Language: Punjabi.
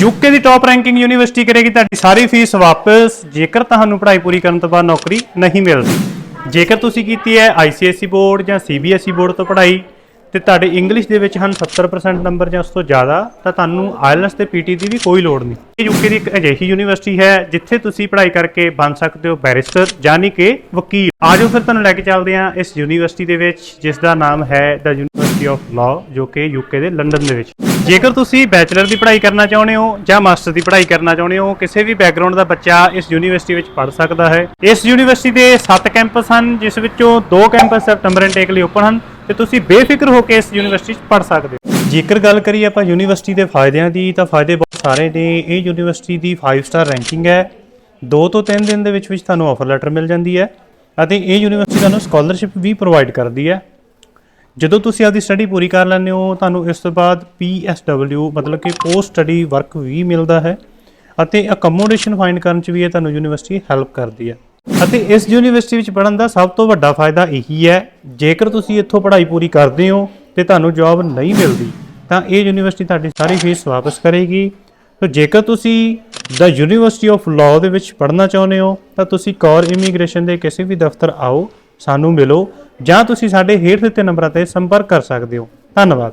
ਯੂਕੇ ਦੀ ਟੌਪ ਰੈਂਕਿੰਗ ਯੂਨੀਵਰਸਿਟੀ ਕਰੇਗੀ ਤੁਹਾਡੀ ਸਾਰੀ ਫੀਸ ਵਾਪਸ, ਜੇਕਰ ਤੁਹਾਨੂੰ ਪੜ੍ਹਾਈ ਪੂਰੀ ਕਰਨ ਤੋਂ ਬਾਅਦ ਨੌਕਰੀ ਨਹੀਂ ਮਿਲਦੀ। ਜੇਕਰ ਤੁਸੀਂ ਕੀਤੀ ਹੈ ICSE ਬੋਰਡ ਜਾਂ CBSE ਬੋਰਡ ਤੋਂ ਪੜ੍ਹਾਈ, ਤੇ ਤੁਹਾਡੇ ਇੰਗਲਿਸ਼ ਦੇ ਵਿੱਚ ਹਨ 70% ਨੰਬਰ ਜਾਂ ਉਸ ਤੋਂ ਜ਼ਿਆਦਾ, ਤਾਂ ਤੁਹਾਨੂੰ IELTS ਤੇ PT ਦੀ ਵੀ ਕੋਈ ਲੋੜ ਨਹੀਂ। ਇਹ ਯੂਕੇ ਦੀ ਇੱਕ ਅਜਿਹੀ ਯੂਨੀਵਰਸਿਟੀ ਹੈ ਜਿੱਥੇ ਤੁਸੀਂ ਪੜ੍ਹਾਈ ਕਰਕੇ ਬਣ ਸਕਦੇ ਹੋ ਬੈਰਿਸਟਰ ਯਾਨੀ ਕਿ ਵਕੀਲ। ਆਜੋ ਫਿਰ ਤੁਹਾਨੂੰ ਲੈ ਕੇ ਚੱਲਦੇ ਹਾਂ ਇਸ ਯੂਨੀਵਰਸਿਟੀ ਦੇ ਵਿੱਚ, ਜਿਸ ਦਾ ਨਾਮ ਹੈ ਦਾ ਯੂਨੀਵਰਸਿਟੀ ਆਫ ਲਾਅ ਜੋ ਕਿ ਯੂਕੇ ਦੇ ਲੰਡਨ ਦੇ ਵਿੱਚ। ਜੇਕਰ ਤੁਸੀਂ ਬੈਚਲਰ ਦੀ ਪੜ੍ਹਾਈ ਕਰਨਾ ਚਾਹੁੰਦੇ ਹੋ ਜਾਂ ਮਾਸਟਰ ਦੀ ਪੜ੍ਹਾਈ ਕਰਨਾ ਚਾਹੁੰਦੇ ਹੋ, ਕਿਸੇ ਵੀ ਬੈਕਗ੍ਰਾਉਂਡ ਦਾ ਬੱਚਾ ਇਸ ਯੂਨੀਵਰਸਿਟੀ ਵਿੱਚ ਪੜ੍ਹ ਸਕਦਾ ਹੈ। ਇਸ ਯੂਨੀਵਰਸਿਟੀ ਦੇ 7 ਕੈਂਪਸ ਹਨ, ਜਿਸ ਵਿੱਚੋਂ 2 ਕੈਂਪਸ ਸੈਪਟੈਂਬਰ ਇਨਟੇਕ ਲਈ ਓਪਨ ਹਨ ਤੇ ਤੁਸੀਂ ਬੇਫਿਕਰ ਹੋ ਕੇ ਇਸ ਯੂਨੀਵਰਸਿਟੀ 'ਚ ਪੜ੍ਹ ਸਕਦੇ ਹੋ। ਜੇਕਰ ਗੱਲ ਕਰੀਏ ਆਪਾਂ ਯੂਨੀਵਰਸਿਟੀ ਦੇ ਫਾਇਦਿਆਂ ਦੀ, ਤਾਂ ਫਾਇਦੇ ਬਹੁਤ ਸਾਰੇ ਨੇ। ਇਹ ਯੂਨੀਵਰਸਿਟੀ ਦੀ 5 ਸਟਾਰ ਰੈਂਕਿੰਗ ਹੈ। 2 ਤੋਂ 3 ਦਿਨ ਦੇ ਵਿੱਚ ਵਿੱਚ ਤੁਹਾਨੂੰ ਆਫਰ ਲੈਟਰ ਮਿਲ ਜਾਂਦੀ ਹੈ ਅਤੇ ਇਹ ਯੂਨੀਵਰਸਿਟੀ ਤੁਹਾਨੂੰ ਸਕਾਲਰਸ਼ਿਪ ਵੀ ਪ੍ਰੋਵਾਈਡ ਕਰਦੀ ਹੈ। ਜਦੋਂ ਤੁਸੀਂ ਆਪਦੀ ਸਟੱਡੀ ਪੂਰੀ ਕਰ ਲੈਂਦੇ ਹੋ, ਤੁਹਾਨੂੰ ਇਸ ਤੋਂ ਬਾਅਦ PSW ਮਤਲਬ ਕਿ ਪੋਸਟ ਸਟੱਡੀ ਵਰਕ ਵੀ ਮਿਲਦਾ ਹੈ ਅਤੇ ਅਕਮੋਡੇਸ਼ਨ ਫਾਈਂਡ ਕਰਨ ਚ ਵੀ ਇਹ ਤੁਹਾਨੂੰ ਯੂਨੀਵਰਸਿਟੀ ਹੈਲਪ ਕਰਦੀ ਹੈ। ਅਤੇ ਇਸ ਯੂਨੀਵਰਸਿਟੀ ਵਿੱਚ ਪੜ੍ਹਨ ਦਾ ਸਭ ਤੋਂ ਵੱਡਾ ਫਾਇਦਾ ਇਹੀ ਹੈ, ਜੇਕਰ ਤੁਸੀਂ ਇੱਥੋਂ ਪੜ੍ਹਾਈ ਪੂਰੀ ਕਰਦੇ ਹੋ ਤੇ ਤੁਹਾਨੂੰ ਜੌਬ ਨਹੀਂ ਮਿਲਦੀ, ਤਾਂ ਇਹ ਯੂਨੀਵਰਸਿਟੀ ਤੁਹਾਡੀ ਸਾਰੀ ਫੀਸ ਵਾਪਸ ਕਰੇਗੀ। ਤੋ ਜੇਕਰ ਤੁਸੀਂ ਦਾ ਯੂਨੀਵਰਸਿਟੀ ਆਫ ਲਾਅ ਦੇ ਵਿੱਚ ਪੜ੍ਹਨਾ ਚਾਹੁੰਦੇ ਹੋ, ਤਾਂ ਤੁਸੀਂ ਕੌਰ ਇਮੀਗ੍ਰੇਸ਼ਨ ਦੇ ਕਿਸੇ ਵੀ ਦਫ਼ਤਰ ਆਓ ਸਾਨੂੰ ਮਿਲੋ ਜਾਂ ਤੁਸੀਂ ਸਾਡੇ ਹੇਠ ਦਿੱਤੇ ਨੰਬਰਾਂ ਤੇ ਸੰਪਰਕ ਕਰ ਸਕਦੇ ਹੋ। ਧੰਨਵਾਦ।